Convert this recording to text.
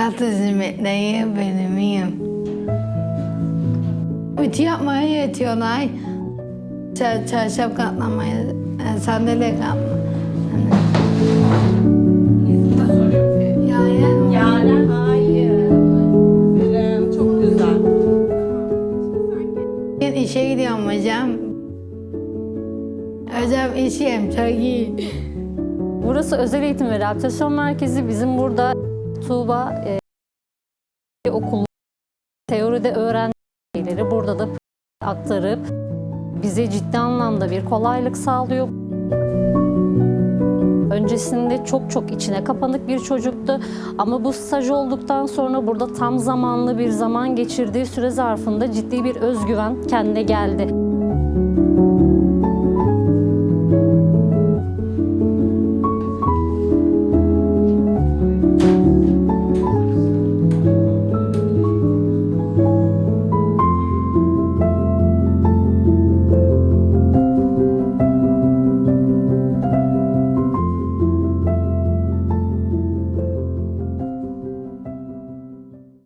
Dayı benim iyiyim. Ütü yapmaya yetiyorlar. Çar çarşaf katlamaya, e, sandalye. Ben işe gidiyorum hocam. Hocam işim çok iyi. Burası özel eğitim ve rehabilitasyon merkezi. Bizim burada Tuğba e, okul teoride öğrendiği şeyleri burada da aktarıp bize ciddi anlamda bir kolaylık sağlıyor. Öncesinde çok çok içine kapanık bir çocuktu ama bu staj olduktan sonra burada tam zamanlı bir zaman geçirdiği süre zarfında ciddi bir özgüven kendine geldi.